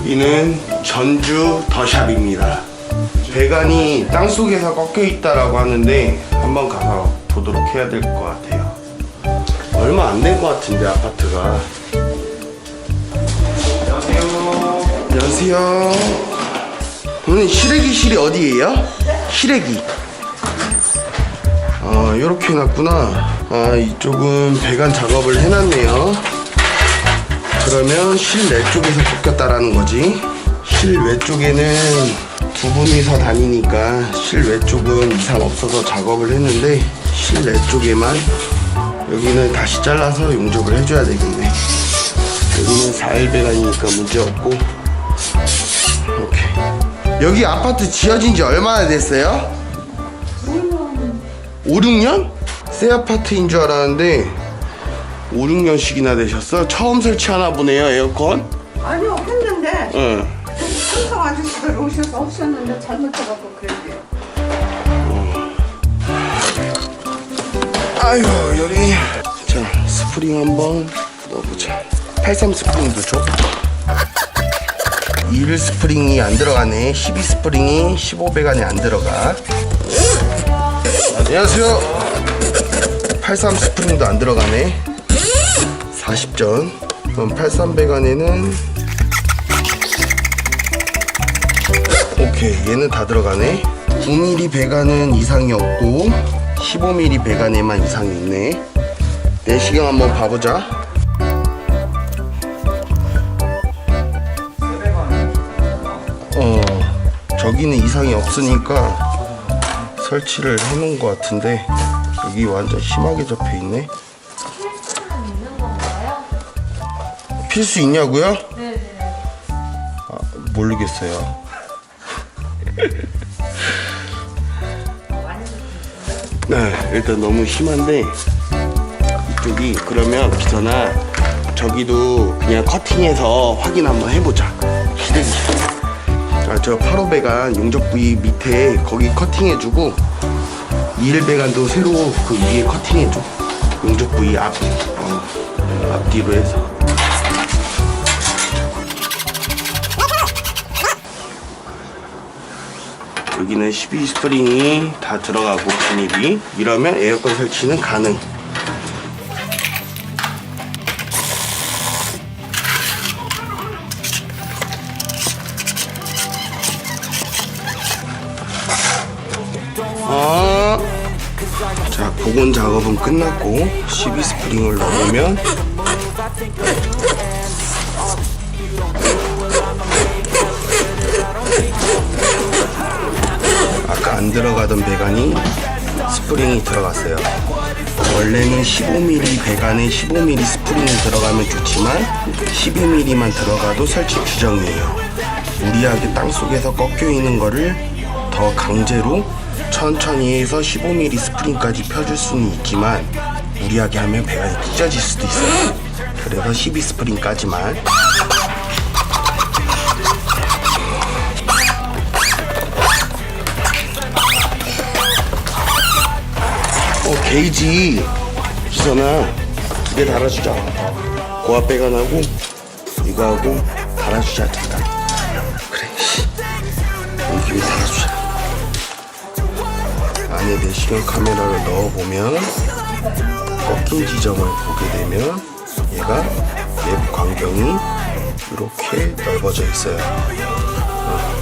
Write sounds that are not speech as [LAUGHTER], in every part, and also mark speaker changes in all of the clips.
Speaker 1: 여기는 전주 더샵입니다. 배관이 땅 속에서 꺾여 있다라고 하는데 한번 가서 보도록 해야 될 것 같아요. 얼마 안 된 것 같은데 아파트가. 안녕하세요. 안녕하세요. 오늘 시래기실이 어디예요? 시래기. 아 이렇게 해놨구나. 아 이쪽은 배관 작업을 해놨네요. 그러면 실내 쪽에서 꺾였다라는 거지. 실외 쪽에는 두 분이서 다니니까 실외 쪽은 이상 없어서 작업을 했는데 실내 쪽에만 여기는 다시 잘라서 용접을 해줘야 되겠네. 여기는 4일 배관이니까 문제 없고. 오케이. 여기 아파트 지어진 지 얼마나 됐어요? 5, 6년? 새 아파트인 줄 알았는데 5, 6년씩이나 되셨어? 처음 설치하나 보네요 에어컨?
Speaker 2: 아니요 했는데
Speaker 1: 응.
Speaker 2: 삼성 아저씨들 오셔서 하셨는데 잘못해갖고 그랬대요.
Speaker 1: 아유 여기 자 스프링 한번 넣어보자 83 스프링도 줘. [LAUGHS] 1 스프링이 안 들어가네 12 스프링이 15배관에 안 들어가 안녕하세요 83 스프링도 안 들어가네 40전. 그럼 83배관에는 오케이 얘는 다 들어가네. 9mm 배관은 이상이 없고 15mm 배관에만 이상이 있네. 내시경 한번 봐보자. 어 저기는 이상이 없으니까 설치를 해놓은 것 같은데 여기 완전 심하게 접혀있네
Speaker 3: 필수
Speaker 1: 있냐고요?
Speaker 3: 네네.
Speaker 1: 아, 모르겠어요 [LAUGHS] 네, 일단 너무 심한데 이쪽이 그러면 비서나 저기도 그냥 커팅해서 확인 한번 해보자. 아, 저 8호배관 용접 부위 밑에 거기 커팅해주고 21배관도 새로 그 위에 커팅해줘. 용접 부위 앞 어, 앞뒤로 해서. 여기는 12 스프링이 다 들어가고 분입이. 이러면 에어컨 설치는 가능. 아, 자 복원 작업은 끝났고 12 스프링을 넣으면 아까 안 들어가던 배관이 스프링이 들어갔어요. 원래는 15mm 배관에 15mm 스프링이 들어가면 좋지만 12mm만 들어가도 설치 규정이에요. 무리하게 땅 속에서 꺾여 있는 거를 더 강제로 천천히 해서 15mm 스프링까지 펴줄 수는 있지만 무리하게 하면 배관이 찢어질 수도 있어요. 그래서 12 스프링까지만 게이지 기선아 두 개 달아주자. 고압 배관하고 이거 하고 달아주자 둘다. 그래 왜 달아주자. 안에 내시경 카메라를 넣어보면 꺾인 지점을 보게 되면 얘가 내부 광경이 이렇게 넓어져 있어요.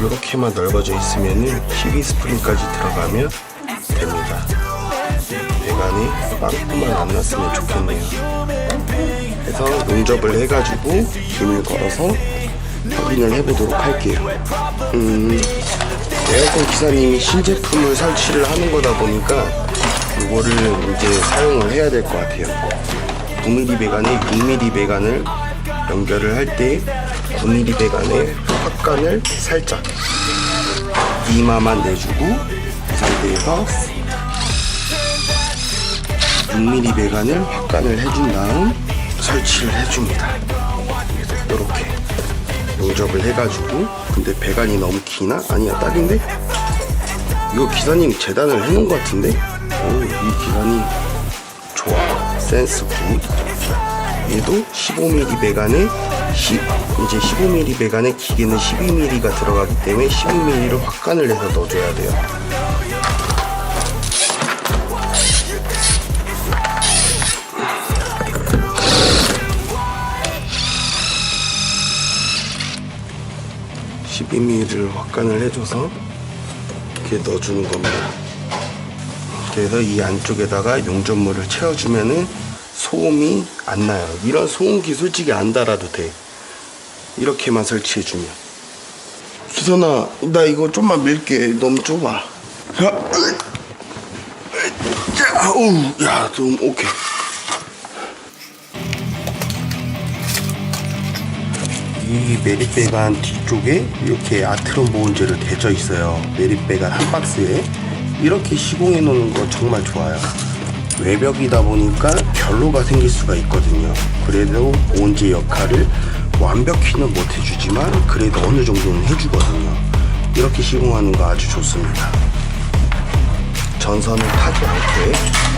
Speaker 1: 이렇게만 넓어져 있으면은 12 스프링까지 들어가면 됩니다. 배관이 빵꾸만 안 났으면 좋겠네요. 그래서 용접을 해가지고 김을 걸어서 확인을 해보도록 할게요. 음, 에어컨 기사님이 신제품을 설치를 하는 거다 보니까 이거를 이제 사용을 해야 될 것 같아요. 9mm 배관에 6mm 배관을 연결을 할 때 9mm 배관에 확관을 살짝 이마만 내주고 이 상태에서 6mm 배관을 확관을 해준 다음 설치를 해줍니다. 이렇게 용접을 해가지고 근데 배관이 너무 기나? 아니야 딱인데? 이거 기사님 재단을 해놓은 것 같은데? 오, 이 기관이 좋아 센스 굿 얘도 15mm 배관에 10, 이제 15mm 배관에 기계는 12mm가 들어가기 때문에 12mm를 확간을 해서 넣어줘야 돼요. (12 m m 를 확간을 해줘서 이렇게 넣어주는 겁니다. 그래서 이 안쪽에다가 용접물을 채워주면은 소음이 안 나요. 이런 소음기 솔직히 안 달아도 돼. 이렇게만 설치해주면. 기선아, 나 이거 좀만 밀게. 너무 좁아. 야. 자, 어우, 야, 좀 오케이. 이 메리배관 뒤쪽에 이렇게 아트론 보온재로 대져 있어요. 메리배관 한 박스에 이렇게 시공해 놓는 거 정말 좋아요. 외벽이다 보니까 결로가 생길 수가 있거든요. 그래도 보온재 역할을 완벽히는 못 해주지만 그래도 어느 정도는 해주거든요. 이렇게 시공하는 거 아주 좋습니다. 전선을 타지 않게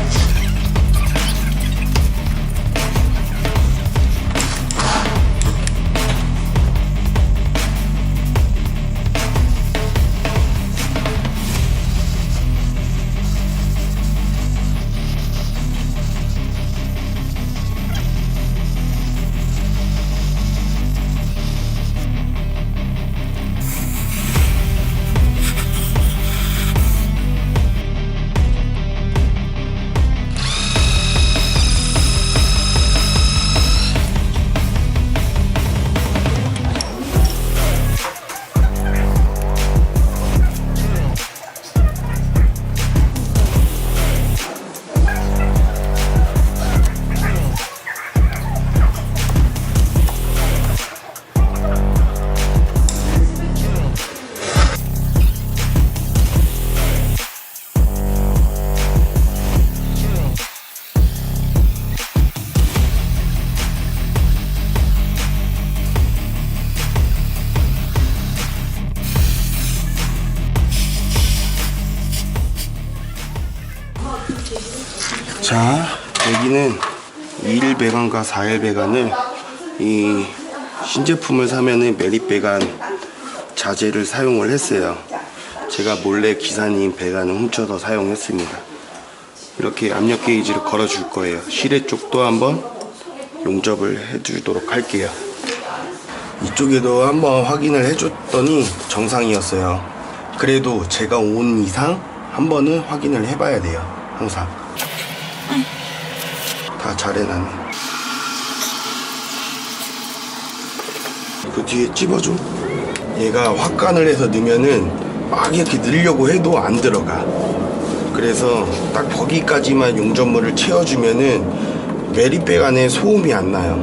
Speaker 1: 자, 여기는 2일 배관과 4일 배관을 이 신제품을 사면은 메릿 배관 자재를 사용을 했어요. 제가 몰래 기사님 배관을 훔쳐서 사용했습니다. 이렇게 압력 게이지를 걸어 줄 거예요. 실내 쪽도 한번 용접을 해 주도록 할게요. 이쪽에도 한번 확인을 해줬더니 정상이었어요. 그래도 제가 온 이상 한 번은 확인을 해봐야 돼요. 항상. 다 잘해놨네. 그 뒤에 찝어줘. 얘가 확간을 해서 넣으면은 막 이렇게 넣으려고 해도 안 들어가. 그래서 딱 거기까지만 용접물을 채워주면은 메리백 안에 소음이 안 나요.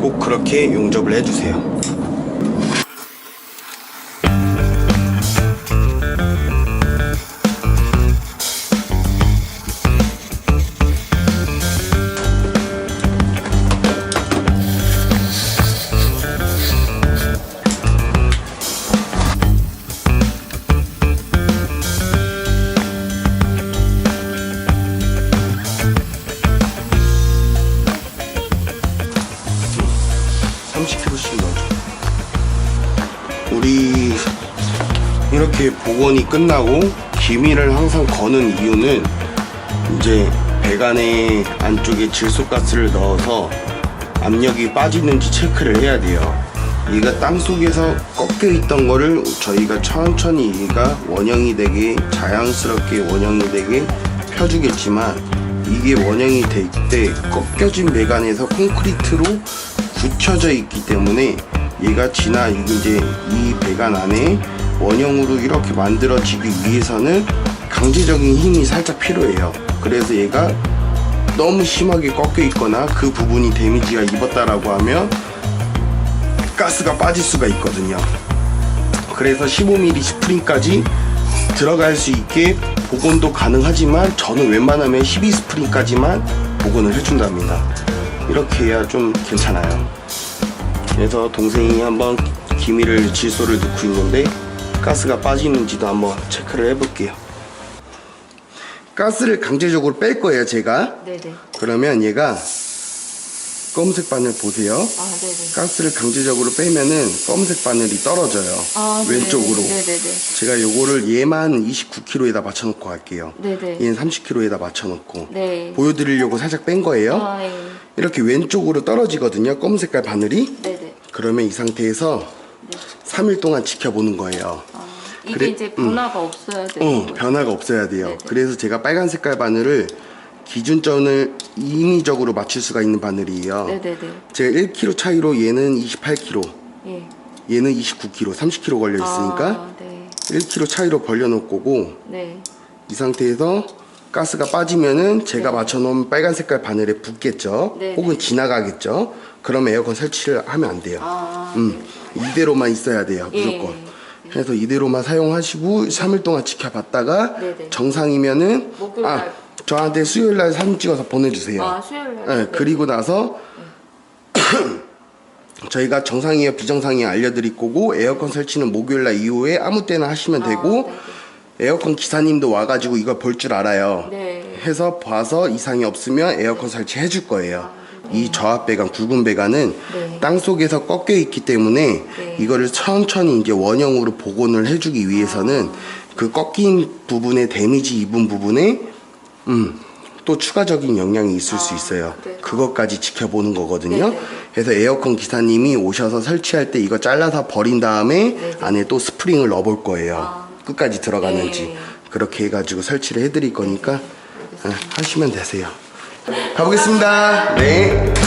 Speaker 1: 꼭 그렇게 용접을 해주세요. 복원이 끝나고 기미를 항상 거는 이유는 이제 배관의 안쪽에 질소가스를 넣어서 압력이 빠지는지 체크를 해야 돼요. 얘가 땅 속에서 꺾여 있던 거를 저희가 천천히 얘가 원형이 되게 자연스럽게 원형이 되게 펴주겠지만 이게 원형이 될 때 꺾여진 배관에서 콘크리트로 굳혀져 있기 때문에 얘가 지나 이제 이 배관 안에 원형으로 이렇게 만들어지기 위해서는 강제적인 힘이 살짝 필요해요. 그래서 얘가 너무 심하게 꺾여 있거나 그 부분이 데미지가 입었다라고 하면 가스가 빠질 수가 있거든요. 그래서 15mm 스프링까지 들어갈 수 있게 복원도 가능하지만 저는 웬만하면 12 스프링까지만 복원을 해준답니다. 이렇게 해야 좀 괜찮아요. 그래서 동생이 한번 기미를 질소를 넣고 있는데 가스가 빠지는지도 한번 체크를 해볼게요. 가스를 강제적으로 뺄 거예요, 제가.
Speaker 3: 네네.
Speaker 1: 그러면 얘가 검은색 바늘 보세요.
Speaker 3: 아, 네네.
Speaker 1: 가스를 강제적으로 빼면은 검은색 바늘이 떨어져요.
Speaker 3: 아, 네.
Speaker 1: 왼쪽으로.
Speaker 3: 네네네.
Speaker 1: 제가 요거를 얘만 29kg에다 맞춰놓고 갈게요.
Speaker 3: 네네.
Speaker 1: 얘는 30kg에다 맞춰놓고
Speaker 3: 네.
Speaker 1: 보여드리려고 살짝 뺀 거예요.
Speaker 3: 아, 예.
Speaker 1: 이렇게 왼쪽으로 떨어지거든요. 검은 색깔 바늘이.
Speaker 3: 네네.
Speaker 1: 그러면 이 상태에서 3일 동안 지켜보는 거예요.
Speaker 3: 아, 이게
Speaker 1: 그래-
Speaker 3: 이제 변화가 없어야 되는
Speaker 1: 어,
Speaker 3: 거예요.
Speaker 1: 변화가 없어야 돼요.
Speaker 3: 네네.
Speaker 1: 그래서 제가 빨간 색깔 바늘을 기준점을 인위적으로 맞출 수가 있는 바늘이에요.
Speaker 3: 네네네.
Speaker 1: 제가 1kg 차이로 얘는 28kg,
Speaker 3: 예.
Speaker 1: 얘는 29kg, 30kg 걸려 있으니까
Speaker 3: 아, 네.
Speaker 1: 1kg 차이로 벌려놓을 거고
Speaker 3: 네.
Speaker 1: 이 상태에서 가스가 빠지면은 제가
Speaker 3: 네.
Speaker 1: 맞춰놓은 빨간 색깔 바늘에 붙겠죠.
Speaker 3: 네네.
Speaker 1: 혹은 지나가겠죠. 그러면 에어컨 설치를 하면 안 돼요.
Speaker 3: 아,
Speaker 1: 음, 이대로만 있어야 돼요.
Speaker 3: 예.
Speaker 1: 무조건. 그래서 이대로만 사용하시고 3일 동안 지켜봤다가
Speaker 3: 네네.
Speaker 1: 정상이면은
Speaker 3: 목요일
Speaker 1: 아
Speaker 3: 날.
Speaker 1: 저한테 수요일 날 사진 찍어서 보내주세요.
Speaker 3: 아, 수요일 날.
Speaker 1: 네, 그리고 나서 [CLEARS THROAT] 저희가 정상이에요 비정상이에요 알려드릴 거고 에어컨 설치는 목요일 날 이후에 아무 때나 하시면 되고 에어컨 기사님도 와가지고 이걸 볼 줄 알아요.
Speaker 3: 네.
Speaker 1: 해서 봐서 이상이 없으면 에어컨 설치 해줄 거예요. 이 저압 배관, 굵은 배관은
Speaker 3: 네.
Speaker 1: 땅 속에서 꺾여 있기 때문에
Speaker 3: 네.
Speaker 1: 이거를 천천히 이제 원형으로 복원을 해주기 위해서는 그 꺾인 부분에 데미지 입은 부분에 음, 또 추가적인 영향이 있을 수 있어요.
Speaker 3: 네.
Speaker 1: 그것까지 지켜보는 거거든요.
Speaker 3: 네, 네, 네.
Speaker 1: 그래서 에어컨 기사님이 오셔서 설치할 때 이거 잘라서 버린 다음에
Speaker 3: 네, 네.
Speaker 1: 안에 또 스프링을 넣어볼 거예요.
Speaker 3: 아.
Speaker 1: 끝까지 들어가는지.
Speaker 3: 네.
Speaker 1: 그렇게 해가지고 설치를 해드릴 거니까 어, 하시면 되세요. 가보겠습니다. 네.